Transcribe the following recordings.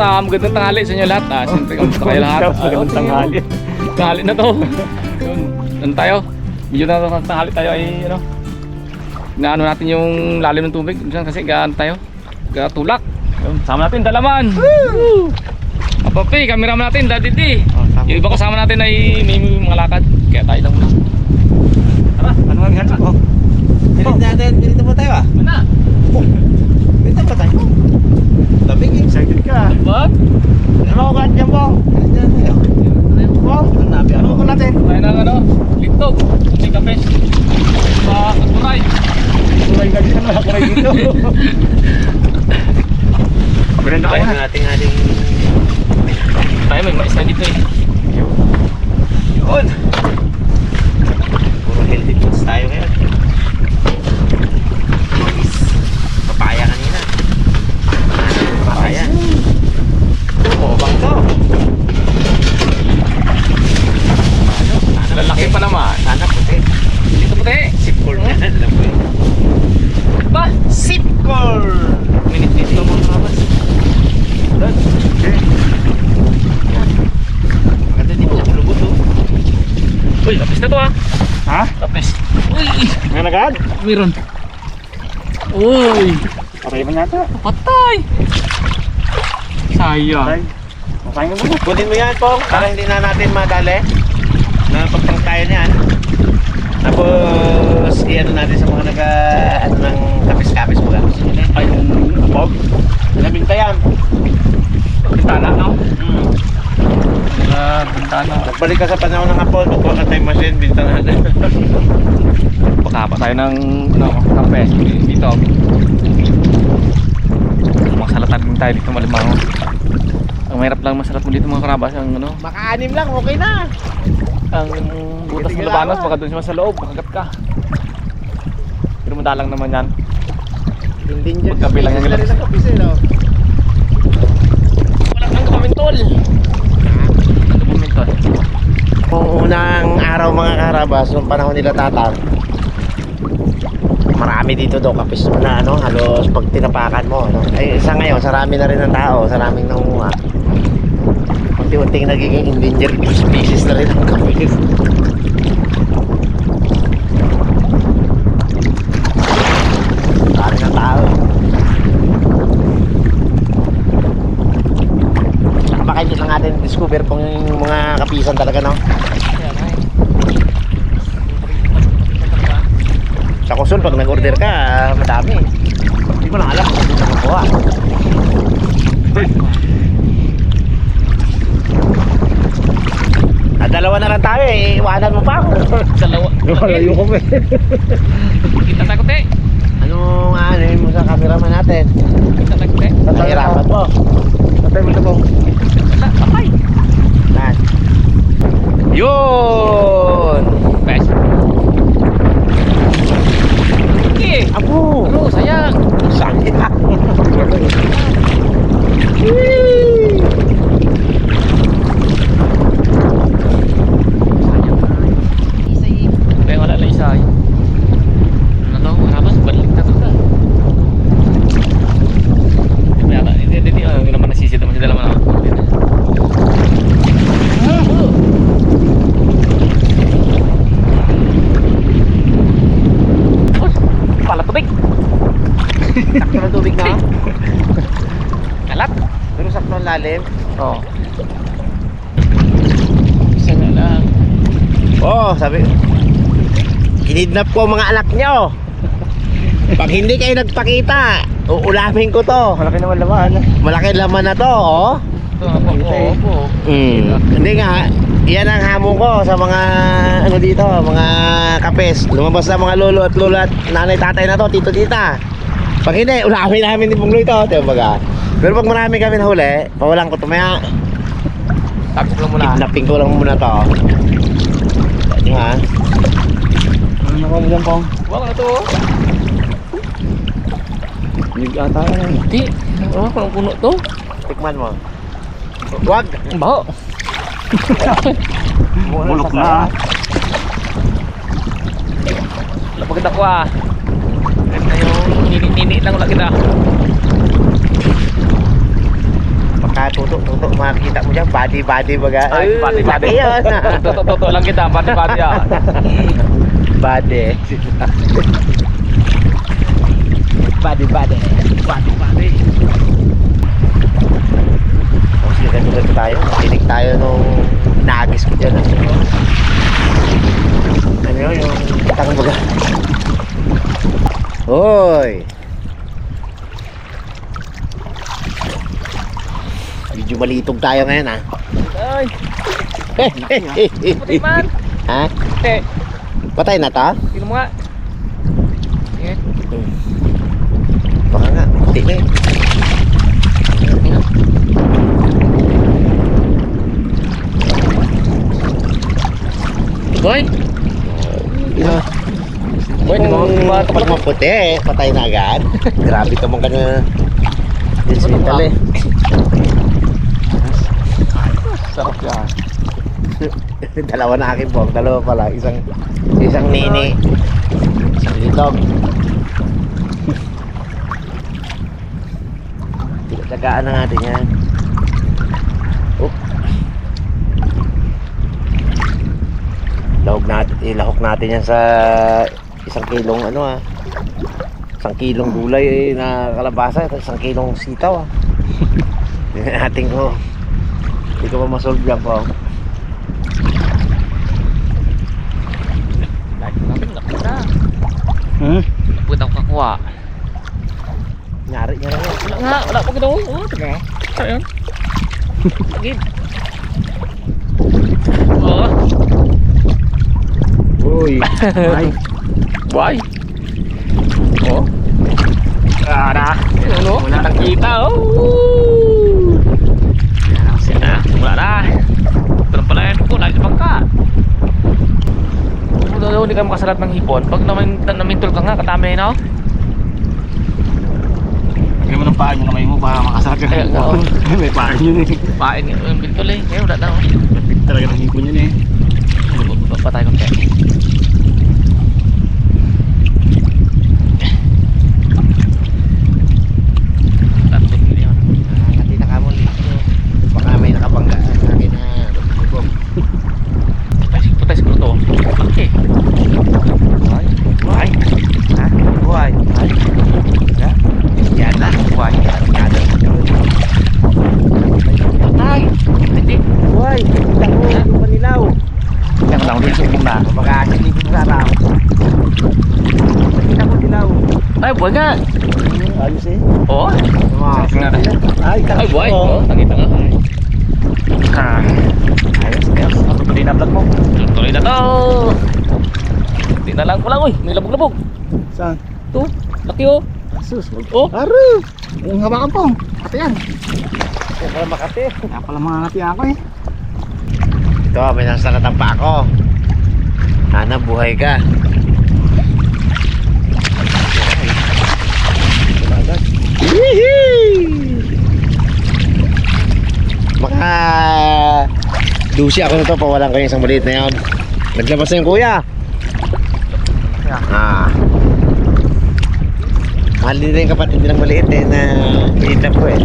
Ah, magandang tanghali sa inyo lahat. Ah, siyempre kamusta kayo lahat? Ah, Magandang tanghali. tanghali na to. Yun, ano tayo? Medyo na ng tanghali tayo ay ano. Inaano natin yung lalim ng tubig. Minsan kasi gaan tayo. Gatulak. Yun, sama natin dalaman. Woo! Papi, camera natin, Daddy D. Oh. Yung iba kasama natin ay may mga lakad. Kaya tayo lang muna. Tara, Ano nga nga? Oh. Pilit natin, pilit mo tayo ah. mana? Pilit pa tayo. Ka. What? Ano ka dyan na tayo. Wow. Ano ko natin? Tayo ng ano, lintog. Hindi kape. Sa Katuray. Kulay ka dyan. Kulay dito. Brenda ka na. natin ating Tayo may mais na dito eh. yun. Puro healthy foods tayo ngayon. Is, Papaya kanina. Papaya. Oo, bang to. Lalaki pa naman. Sana puti. Dito puti. Sipcore na. Alam mo yun. Ba? Sipcore! Minute dito mga kabas. Maganda dito. Lubot oh. Uy, lapis na to ah. Ha? Lapis. Uy, Nga nagad? meron. Uy, Okay ba nata? patay. Sayang. Okay. Okay muna. Kunin mo yan, Pong, para hindi na natin madali. Tayo niyan. Tapos, i-ano natin sa mga naga, ano ng kapis-kapis lang. Ay, yung Pog, nabinta yan. bintana, no? Hmm. Mga bintana. Nagbalik ka sa panahon ng hapon, magkuha ka time machine, binta natin. Pakapa tayo ng, ano, kape. Dito. Masalatan din tayo dito malimango. Ang mahirap lang masalat mo dito mga karabas. Ang ano, Maka-anim lang, okay na. ang butas ng labanos baka doon siya sa loob makagat ka pero madalang naman yan Hindi dyan. Magkabilang ang ang eh, no? wala nang kamintol ano kamintol Kung unang araw mga karabas, nung panahon nila tatang, marami dito daw kapis na ano, halos pag tinapakan mo. Ano. Ay, sa ngayon, sarami na rin ng tao, saraming nanguha. Unti-unting nagiging endangered species na rin ang kapis. Natin discover kung yung mga kapisan talaga, no? Sa Kusun, pag nag-order ka, madami. Hindi ko lang alam kung dito makuha. Dalawa na lang tayo eh. Iwanan mo pa ako. dalawa Lumalayo ko eh. kita tayo te Anong ano yun mo sa cameraman natin? kita tayo te Nahirapan mo. Patay mo po. wala patay Nan. Yun! bes okay Apo! ano sayang Sayang! kaya wala lang isa ay ano to karabas balik na to na Hindi yata, hindi, hindi, hindi, hindi naman nasisid naman si dalaman ako. Uy, pala tubig. Ng tubig na. Kalat. Pero sakto ang lalim. Oo. Isa na lang. Oo, oh, sabi. Kinidnap ko ang mga anak nyo. Pag hindi kayo nagpakita, uulamin ko to. Malaki naman laman. Malaki laman na to, oh. Ito, opo, opo. Mm. Hindi nga, yan ang hamon ko sa mga ano dito, mga kapes. Lumabas na mga lolo at lola at nanay tatay na to, tito tita. Pag hindi, ulamin namin ni Punglo ito, tiyo baga. Pero pag marami kami nahuli, pawalan ko to maya. Tapos lang muna. Kidnapping ko lang muna to. Yan nyo ha. Ano na mo dyan pong? Wala na to. Yung ata na yun. Hindi. Oh, parang puno to. Tikman mo. Wag! Ang baho. Bulok na. Lapagod ako ah. Ito yung nini-nini lang ulit kita. Pagkatuto-tuto, makikita mo dyan, body-body baga. Ay, body, body. Laki yun. Totoo lang kita, bati ah. body. body, body. Bati bati. O sige, ganito ganito tayo. Makinig tayo nung naagis ko dyan. Ano ano yun, yung kitang baga. Hoy! Medyo malitog tayo ngayon ha. Ay, puti man. ha? Puti. Patay na ta? Tingnan mo nga. Sige. Baka nga, puti na eh. Boy. Yeah. Boy, ba? Pag maputi eh, patay na agad. Grabe ka mong kanya. Digital eh. Sarap yan. Dalawa na akin po. Dalawa pala. Isang isang nini. Isang litog. Tsagaan na natin yan. Oh. Lahog natin, ilahok natin yan sa isang kilong ano ah. Isang kilong gulay eh, na kalabasa, isang kilong sitaw ah. Tingnan natin ko. Hindi ko pa masolve yan po. Hmm? Puta ko kakuha. Nyari yan. Wala nga, wala pa kita. Oh, teka. Ayun. Agid. Oh, Uy. Ay. why? Oh. Ada. Ano? Wala kita. Oh. Yan na. Wala na. Pero pala yan ko, lagi sa bangka. Kung daw hindi ka makasalat ng hipon, pag namin, namintol ka nga, katami na oh. Lagyan mo ng paa yung kamay mo para makasarap ka. Ay, oo. May paa yun eh. Pain yung bintol eh. Ngayon wala na oh. Talaga ng hipon yun eh. Patay ko tayo. Tatlo milyon. Nakangati na kamo dito. Baka may nakabangga sa akin na lubog. Patay, patay siguro to. Okay. Buhay. Buhay. Ha? Buhay. Buhay. Ha? Yan na. Buhay. Yan na. Patay. Hindi. Buhay. Kita ko yung panilaw. Yan lang din sumbong na. Baka hindi ko masaraw. Kita ko dilaw. Nga. Ayos eh. Oo. Mga Ay, Ay, buhay. Oo, nakita nga. Ah. Ayos, ayos. Din na vlog mo? Tuloy na to. Hindi na lang ko lang, uy. May labog-labog. Saan? To. Laki oh. Sus. Oh. Aru! Yung hawakan po. Ate yan. Kaya pala makati. Kaya pala mga ngati ako eh. Ito, may nasalatan pa ako. Sana buhay ka. Maka dusi ako nito pawalan ko yung isang maliit na yun. Naglabas na yung kuya. Ah. Mahal din yung kapatid nilang maliit eh na hihintap ko eh.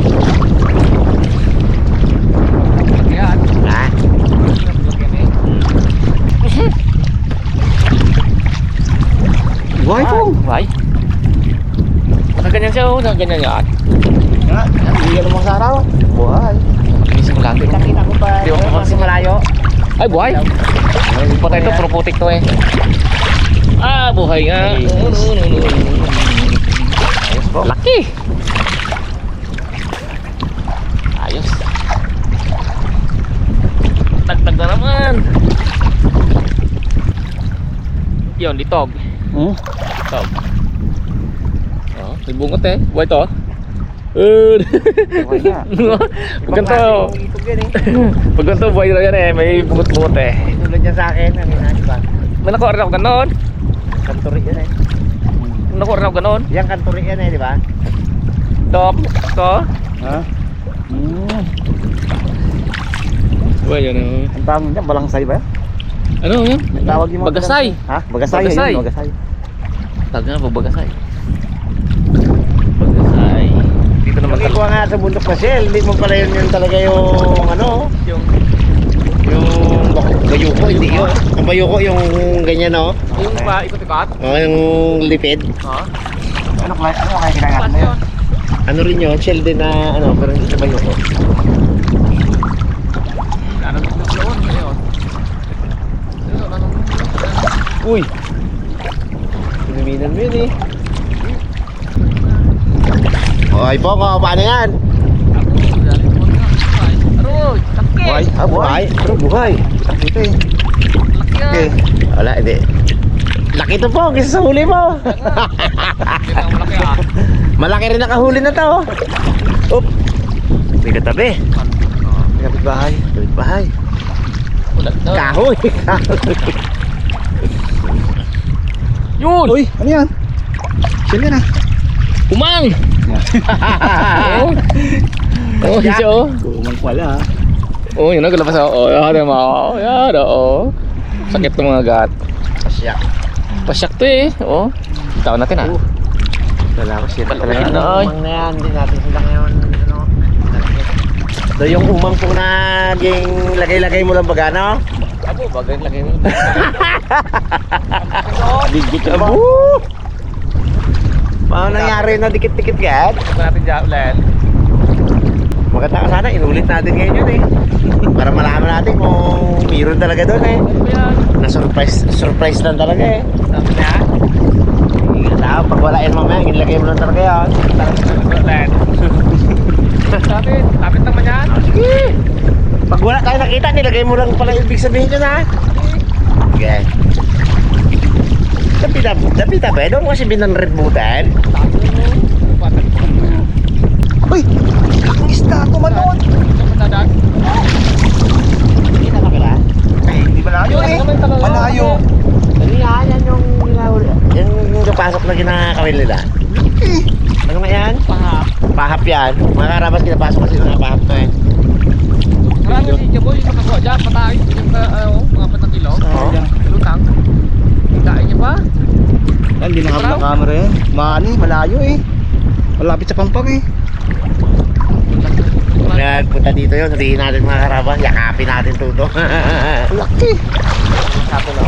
Yan. Ha? Buhay po. Buhay. Nakaganyan siya oh. Nakaganyan yan. Ha? Hindi ka naman sa araw. Buhay. Ginising lang. Kita-kita ko pa. Di ako Kasi malayo. Ay, buhay. Patay ito, puro putik to eh. Ah, buhay nga. Ayos po. Laki. Ayos. Dagdag na naman. Yun, litog. Hmm? Litog. May bungot eh. Buhay to. Uh. Pag ganito, yan eh. pag ganito buhay na yan eh. May bungot-bungot eh. Tulad niya sa akin. Ina, di ba? May nakuha rin ako ganon. Kanturi yan eh. Nakuha rin ako ganon. Yan kanturi yan eh, di ba? Top. To. Ha? Hmm. Buhay yun oh. Ang tawag niya, balangsay ba? Ano yun? Ang tawag yung mga Bagasay. Ha? Bagasay. Bagasay. Ayun, bagasay. Tawag nga po bagasay. Magkikuha nga sa bundok pa siya, hindi mo pala yun yung talaga yung ano, Yung, yung bayuko, hindi yun. Ang bayuko yung ganyan no, yung pa ikot-ikot. oh, yung lipid. Ha? Ano kaya, ano kaya kinagat mo yun? Ano rin yun, shell din na ano, pero hindi sa bayuko. Ano dito sa doon? Ayun. Ayun, ano? Uy! Pinaminan mo yun eh. Okay po, ko, paano yan? Aroy, laki. Buhay? Ah, buhay? Pero buhay. Dito eh. Laki yan. Okay. Wala, hindi. Laki to po, kisa sa huli mo. Na malaki ah. Malaki rin nakahuli na to. Oop. May katabi. May kapitbahay. Kapitbahay. Na. Kahoy. Yun! Uy, ano yan? Chill yan ah. Umang! Oo, siya oh. Kumang pala. Oo, yun naglabas ako. Oh, yan mo. Oh, yan oh. Sakit ng mga gat. Asyak. Pasyak to eh. Oh. Tawag natin ah. Wala ko siya talaga. Ano, umang na yan. Hindi natin sila ngayon. Ano, Ito yung umang po na ging lagay-lagay mo lang baga, no? Abo, bagay lagi mo. Digit ka ba? Paano nangyari na dikit-dikit? Ito natin dyan ulit. Maganda ka sana, inulit natin ngayon yun eh. Para malaman natin kung meron talaga doon eh. Ano ba yan? Na-surprise, surprise lang talaga eh. Sabi niya. Hindi ka tao, pag wala yan mamaya, ilagay mo lang talaga ulit. Sabi, tapit naman yan. Sige. Pag wala tayo nakita, nilagay mo lang pala ibig sabihin yun ha. Sige. Ba? Doon kasi binanributan. Sabi mo. Patag ko. Uy, laking isda tumalon. Matadag. Kita ka pala? Ay, hindi malayo eh. Malayo. Ano yan? Yan yung yung napasok na ginakawin nila. Eh, Ano nga yan? Pahap. Pahap yan. Mga karabas kinapasok kasi ng pahap to eh. Marami si Jaboy yung nakagawa dyan. Patay. Yung ano, mga patang kilo. Oo. Lutang. Hikain niya pa. Yan, hindi ng camera yan. Mani, malayo eh. Malapit sa pampang eh. Nagpunta dito yun. Sabihin natin mga karabas. Yakapin natin tuto. Laki. Sapo na.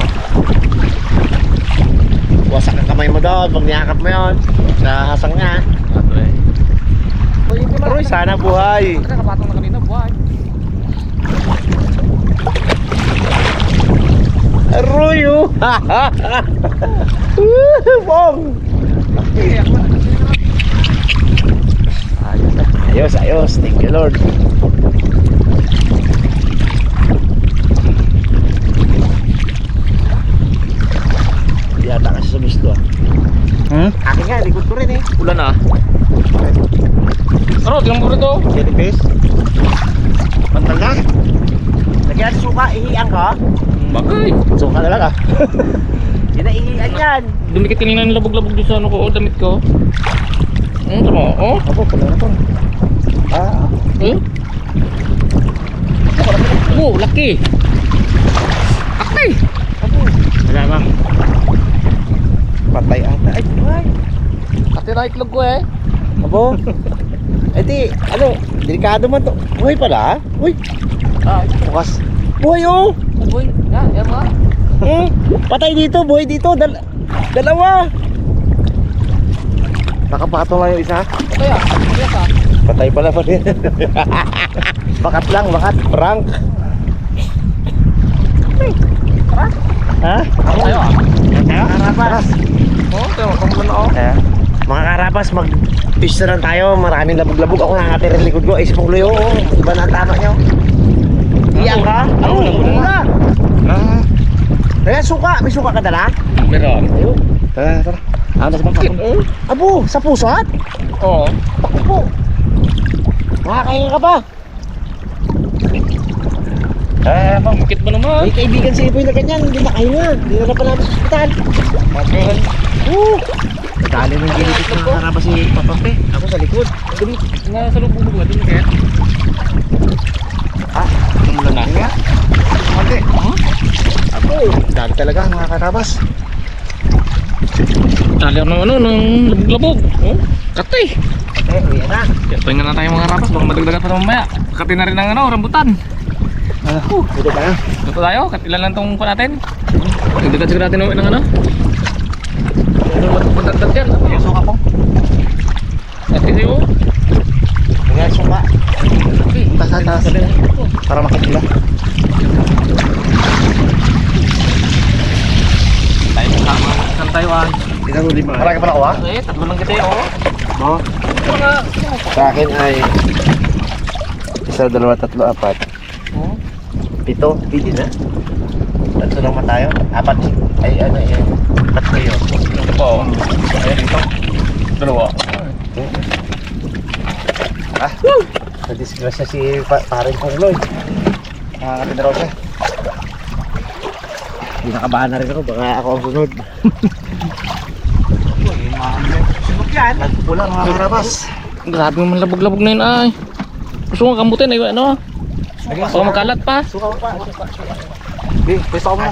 Wasak ang kamay mo doon. Pag niyakap mo yun. Sa hasang niya. Uy, hindi Pero sana buhay. Nakapatong na kanina, buhay. Arroyo! Bong! Ako. Ayos, ayos. Thank you, Lord. Hindi ata kasi sa gusto. ah. Hmm? Akin nga, likod ko rin eh. Ulan ah. Ano, tingnan mo rito. Jellyfish. Pantal na. Lagyan suka, ihian ka. Bagay. Suka na lang ah. Hindi na ihian yan. Dumikit kanina ng labog-labog doon sa ano ko, oh, damit ko. Hmm, tama, oh. Ako, pala na to. Ah, Hmm? Oh, laki. Laki. Wala bang? patay ata. Ay, buhay. Laki na itlog ko eh. Abo? Eh di, ano, delikado man to. Buhay pala ah. Uy, Ah, Bukas. Buhay oh. boy. Yan, yan ba? Hmm, patay dito, buhay dito. Dal dalawa. Nakapatong lang yung isa. Kaya, kaya ka. Patay pala pa din. bakat lang, bakat. Prank. Ha? Ako kayo ah. Karapas. Oh, tingnan mo, kamulan ako. Eh, mga karapas, mag fish na lang tayo. Maraming labog-labog. Ako nangatira sa likod ko. Ay, si Pungloy, oo. Iba na ang tama niyo. Iyan ka? Ako, Ako, muna. Ah, Kaya suka. May suka ka dala? Meron. Ayun. tara, tara. Ah, nasa pampang. Eh, abo, sa pusat? Oo. Ako po. Makakahinga ka pa. Eh, pang. Bukit mo naman. May kaibigan si Ipoy na ganyan, hindi makahinga. Dinala pa namin sa ospital. Bagay. Oo. Dali ng ginigit ng karaba si Papampe. Ako sa likod. Dumi, nasa lubog mo ba? Dumi kaya? Ah, Kamulan na. Hinga. Konti. Huh? Ako, dali talaga mga karabas. Ako ng ano, ng labog-labog. Oh, katay. Eh, uwi na. Tuwing na tayo mga rapas, baka madagdagan pa mamaya. Kati na rin ang ano, rambutan. Dito ba na? Ito tayo, katilan lang tong pa natin. Dagdagan siguro natin ng ano. Ano matagdag yan? Yung suka po. At kasi Mga suka. Taas, taas, taas. Para makatula. Tayo kasama. Saan tayo ay? Ikaw lima. Marami pa nakuha? Eh, tatlo lang kita oh. Mga, Sa akin ay isa, dalawa, tatlo, apat. oh. Pito, pili na. Tatlo naman tayo. Apat. Ay, ano yun. Tatlo yun. Ito pa oh. Ayan dito. Dalawa. Ah, na-disgrasya si pa paring kong Lloyd. Ah, kapit na raw siya. Hindi nakabahan na rin ako. Baka ako ang sunod. Sunod yan. Nagpula mga karabas. Grabe naman labog-labog na yun ay. Gusto mo kamutin ay ano? Baka magkalat pa. Suka pa. Di, pwesto ko muna.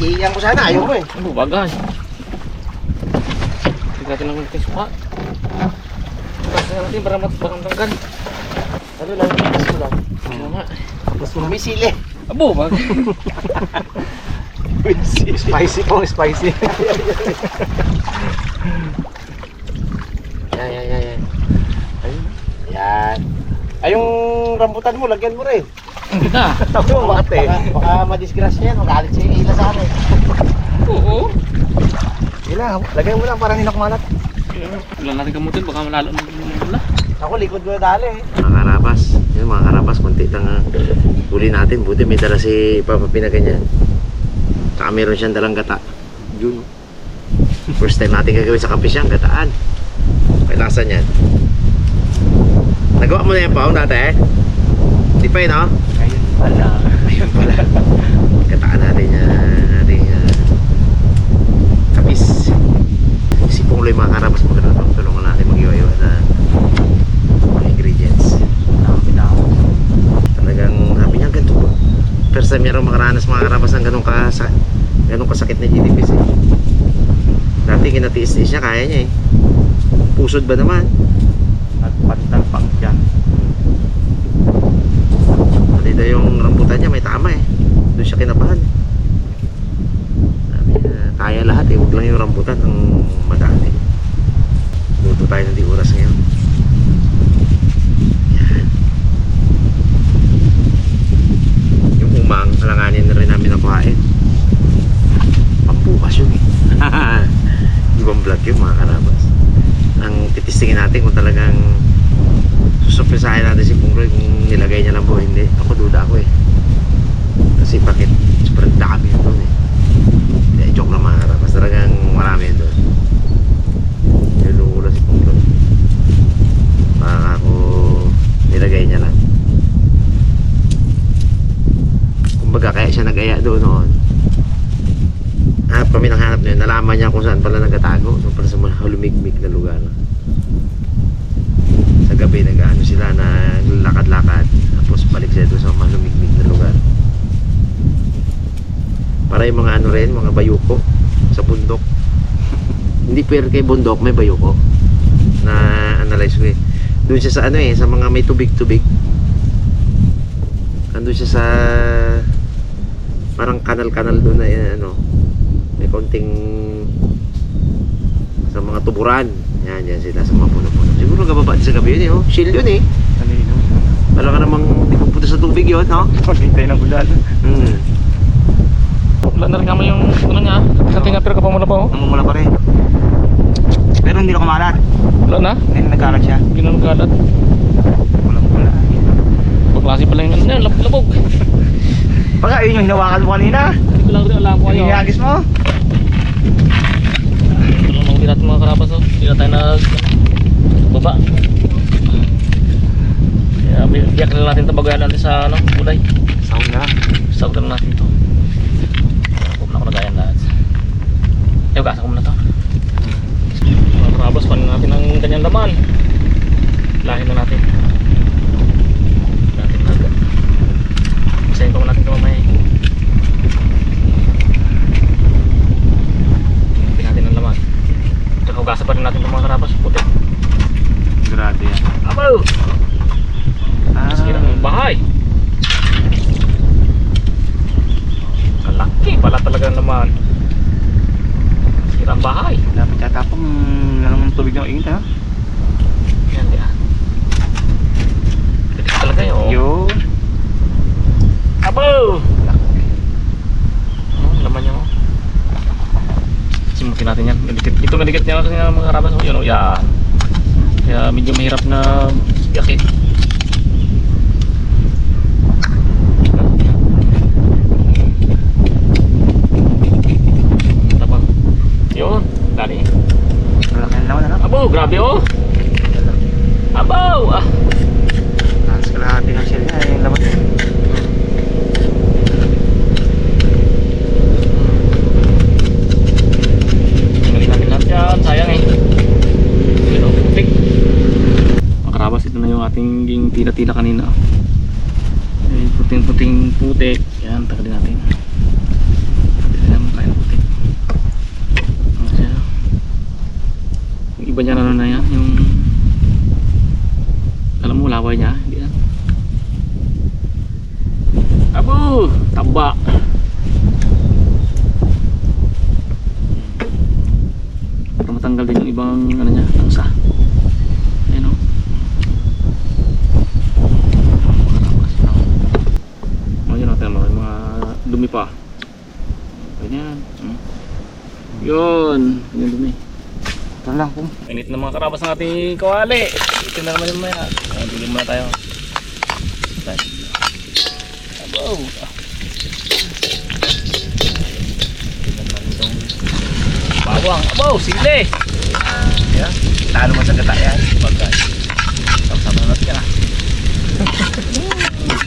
Iiyan ko sana. Ayaw mo eh. Ano bagay? Tignan natin lang yung suka. Kasi natin para matbakang Ano lang, tapos ko lang. Nga? Tapos mo misili. Abo, bagay. Spicy po, spicy. Yan, yan, yan, yan. Ayun. Yan. Ay, yung rambutan mo, lagyan mo rin. Hindi na. Tapos mo. Baka, baka madisgrasya yan. Magalit siya yung ila sa akin. Oo. Ila, lagay mo lang para hindi na kumalat. Wala natin kamutin, baka malalo na wala. Ako, likod ko na dali eh. Mga karabas. Yung mga karabas, konti lang uh, huli natin. Buti may dala si Papa Pinaganyan. Saka meron siyang dalang gata. Yun. oh. First time natin gagawin sa kapis yan, gataan. May lasa niyan. Nagawa mo na yan, Pao, dati eh? Di pa yun, no? Ayun pala. Ayun pala. Gataan natin yan. Ating uh, kapis. Si Pongloy mga karabas, magandang tulungan natin mag-iwa-iwa na mga ingredients. Talagang sabi niya ganito po. First time meron makaranas mga karabas ng ganun, ka, sa, ganun kasakit na GDPs eh. Dati kinatiis-tiis niya, kaya niya eh. Pusod ba naman? Nagpatalpang dyan. Daw yung rambutan niya may tama eh. Doon siya kinabahan. Niya, kaya lahat eh. Huwag lang yung rambutan ang madami. Luto tayo ng di oras ngayon. Yan. Yung umang, alanganin na rin namin nakuhain. Pambukas yun eh. Ibang vlog yun mga karabas. Ang titistingin natin kung talagang susurpresahin natin si Pungloy kung nilagay niya lang po hindi. Ako duda ako eh. Kasi bakit sobrang dami yun doon eh. Hindi, joke lang mga karabas. Talagang marami yun doon. Nilulula si Pungloy. Baka ako nilagay niya lang. Kumbaga kaya siya nag-aya doon noon. Hanap kami ng hanap na yun. Nalaman niya kung saan pala nagatago. Doon pala sa mga halumigmig na lugar. Sa gabi nag-ano sila na lakad-lakad. Tapos balik sila doon sa mga lumigmig na lugar. Para yung mga ano rin, mga bayuko sa bundok. Hindi pero kay bundok, may bayuko. Na analyze ko eh. Doon siya sa ano eh, sa mga may tubig-tubig. Andun siya sa parang kanal-kanal doon na eh, ano, may konting sa mga tuburan. Yan, yan sila sa mga puno-puno. Siguro gababa din sa gabi yun eh, oh. Shield yun eh. Kanino. Wala ka namang di pupunta sa tubig yun, no? Paghintay ng ulan. Hmm. Wala na rin kami yung ano niya. Sa tinga pero ka pa oh. Namumula pa rin. Pero hindi na kumalat. Wala na. Ngayon nagkalat siya. Ginang kalat. Walang wala. Pagklase pala yung ano lab- labog. Baka yun yung hinawakan mo kanina. Hindi ko lang rin alam ko Yung ano. inihagis mo. Ito lang natin mga karapas oh. Hindi na tayo nag baba. Kaya biyak na lang natin ito bagayan natin sa ano, kulay. Sound na. Sawag na natin ito. Huwag na ako nagayan lahat. Eh, gasa ko muna ito. Karabas, panin natin ang kanyang laman. Lahin na natin. Natin naga. Isayin ko natin ito mamaya. Natin natin ang laman. Tsaka naman. Sira ang bahay. Lapit yata pong lang ng tubig ng init ha. Yan di ah. Ito talaga yun. Yun. Abo! Oh, laman niya mo. Simutin natin yan. Medikit. Ito medikit niya kasi nga mga karabas. Oh, yun oh, yan. Kaya medyo mahirap na yakit. Tapos. Yun. Dali. Malaki ang laman ano? Abo, grabe oh. Abo! Ah. Nasa kalahati ng shell niya yung laman. Eh. Pero putik. Mga karabas, ito na yung ating ging tila-tila kanina. Eh, puting-puting putik. Yan, tagalin natin. Tagalin naman tayo ng putik. Ano siya? Niya ano na yan, yung... Alam mo, laway niya. Hindi yan. Abo! Taba! para matanggal din yung ibang ano niya, tangsa. Ayun o. Oh, yun natin mga, mga dumi pa. Ganyan. Yun. Yung dumi. Ito lang po. Init na mga karabas ng ating kawali. Ito na naman yung maya. Bigyan muna tayo. Abo. Bawang. Abo, sili. Yan. Lalo mo sa gata yan. Bagay. Sama-sama na natin yan ah.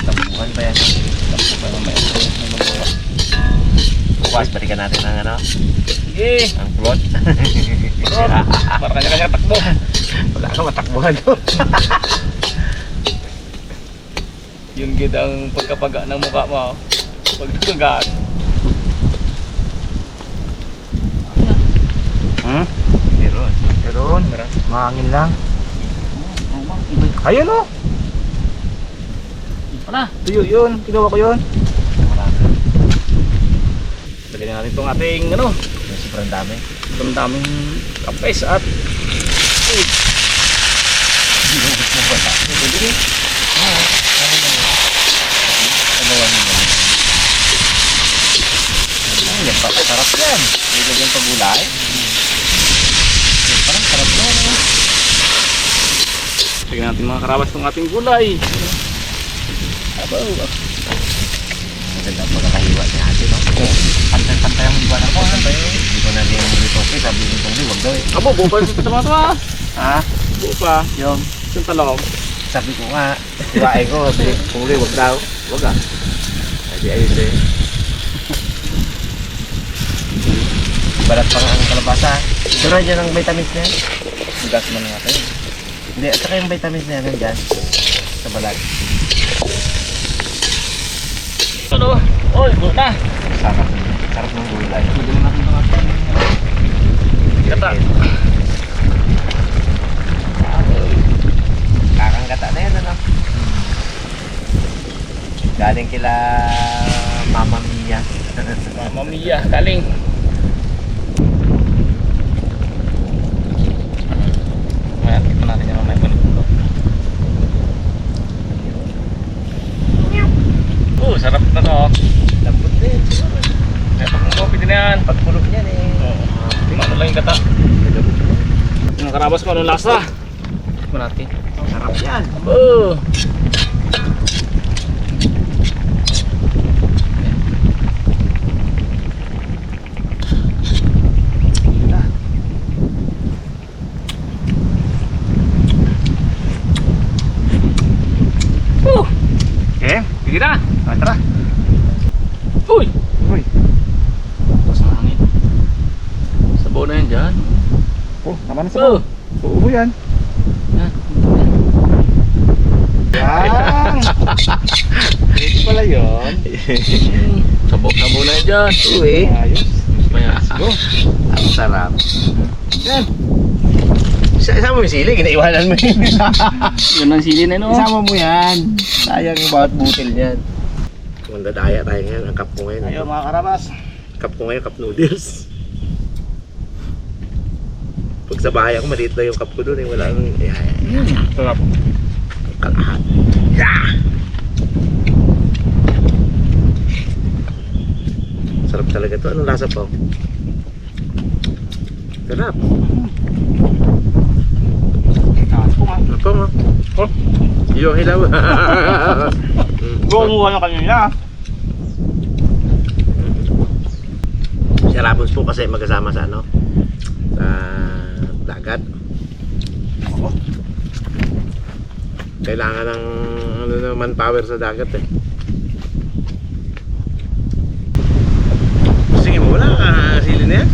Tampukan pa yan. Tapos pa mamaya. Bukas, balikan natin ang ano, Sige. ang plot. Bro, para kanya-kanya takbo. Wala ka matakbuhan doon. Yung gid ang pagkapaga ng mukha mo. Pag nagagat. Hmm? Meron. Meron. Mahangin lang. Ayun oh. Wala. Tuyo yun. Kinuha ko yun. Dali natin itong ating ano. Sobrang dami. Itong daming kapes at Ay, yan pa. Sarap yan. Nilagyan pa gulay. Yan, Parang sarap yan. eh. tignan natin mga karabas itong ating gulay. Abaw. Maganda ang pagkakahiwa ni ate, no? Pantay-pantay ang iba na ko. Hindi ko na rin yung rito. Okay, sabi ni Tungli, wag daw eh. Abo, buo pa yung ito ah. Ha? Buo pa. Yung. Yung talong. Sabi ko nga, hiwain ko, sabi ni Tungli, wag daw. Wag ah. Hindi ayos eh. Balat pa ang kalabasa. Sura dyan ang vitamins na yan. Gas mo na tayo. Hindi, at saka yung vitamins na yan nandyan. Sa balat. Ano? Oy, buo na. Sarap. Sarap ng gulay. Tignan natin itong ating Kata. Kakanggata na yan, ano? Galing kila Mama Mia. Mama Mia, galing. Ayan, kita natin yung may panito. Oh, sarap na to. Lambot din. May pang coffee din yan. Pagpulog niyan eh. Oo. Ano lang yung kata. Yung karabas ko, anong lasa? Tignan natin. Sarap yan. Oh. Uh, Eh? sige na. Ah, tara. Uy! Uy. Tapos ang hangin. Sabaw na yan dyan. Oh, naman na sa Oh! Uubo yan. Yan. Yan. Ito pala yun. Sabaw-sabaw na yan dyan. Uy. Ayos. Maya. Go. Ang sarap. Yan. Isa isama mo yung sili, ginaiwanan mo yun. Yun ang sili na yun, oh. Isama mo yan. Sayang yung bawat butil niyan. Kung dadaya tayo ngayon, ang kap ko ngayon. Ayun mga karabas. Cup ko ngayon, cup noodles. Pag sa bahay ako, maliit lang yung cup ko doon. Eh. Wala nang... Eh, Sarap. kalahat. Yeah! Sarap talaga to. Anong lasa po? Sarap. Ano po mo? Oh. Yung hilaw. Bumuha na kanina. Si Rabons po kasi magkasama sa ano? Sa dagat. Kailangan ng ano naman power sa dagat eh. Sige mo, wala ka sili na yan.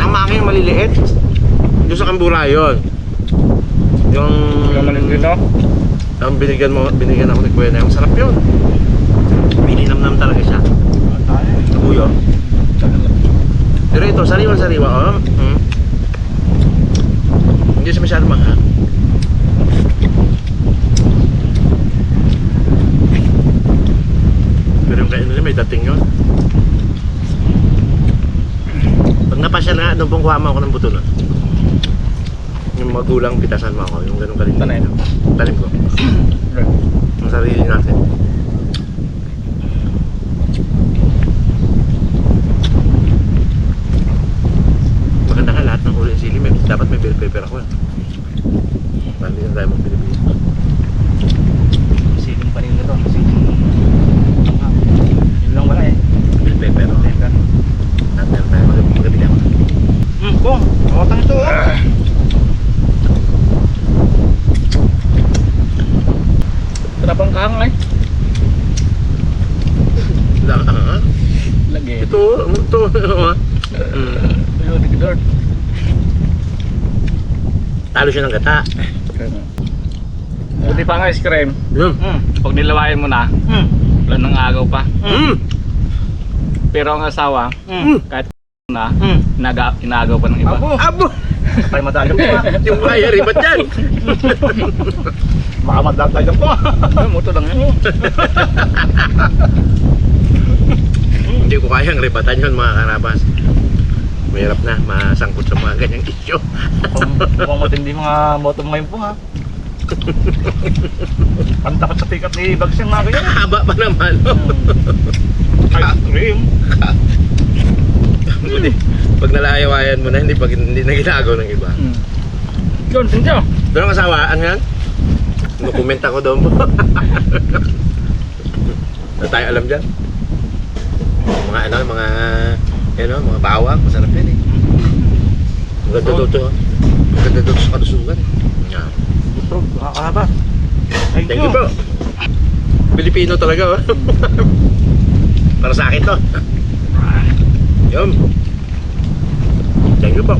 Ang makin maliliit. Yung sa kambura yun. Yung... Yung. Ang binigyan mo, binigyan ako ni Kuya na yung sarap yun. Mininamnam talaga siya. Nabuyo. Pero ito, sariwan sariwa, oh. Hindi siya masyado maka. Pero yung kainin niya, may dating yun. Pag napasya na, doon pong kuha mo ako ng buto nun. Yung magulang pitasan mo ako, yung ganun kalit. Tanay. Tanim ko. Ang sarili natin. Maganda ka lahat ng uli sili. May, dapat may bell pepper ako. eh. Mali na tayo mga Pilipino. Siling pa rin ito. Siling. Yun lang wala eh. Bell pepper. Natin tayo mag- magabili ako. Hmm, kung. Makatang ito. oh. Sarap ang kahangay. Lang, ah, Ito. ah. Mm. Ayun, Lord. Talo siya ng gata. Buti pa nga ice cream. Yun. Hmm. Pag nilawayan mo na, Hmm. wala nang agaw pa. Mm. Pero ang asawa, Hmm. kahit na, Hmm. inaga, inagaw pa ng iba. Abo. Madalo po ah. Yung kaya ribat yan. Baka madatagan po ah. Ay, moto lang yan. Hindi ko kayang ribatan yun mga karabas. Mahirap na, masangkot sa mga ganyang issue. Mukhang matindi mga moto ngayon po ha. Ang takot sa pick-up ni Bags yung mga ganyan. Haba pa naman. no? Ice cream. Buti, pag nalayawayan mo na, hindi, pag, hindi na ginagawa ng iba. Hmm. Yun, you. Doon ang kasawaan yan? Mag-comment ako doon po. na tayo alam dyan. Mga ano, mga ano, mga bawang, masarap yan eh. Ang ganda Oh. dito. Ang ganda dito sa kalusugan. Yan. Gusto, nakakahaba. Thank, Thank you po. Pilipino talaga oh. Para sa akin to. Yum. Thank you po.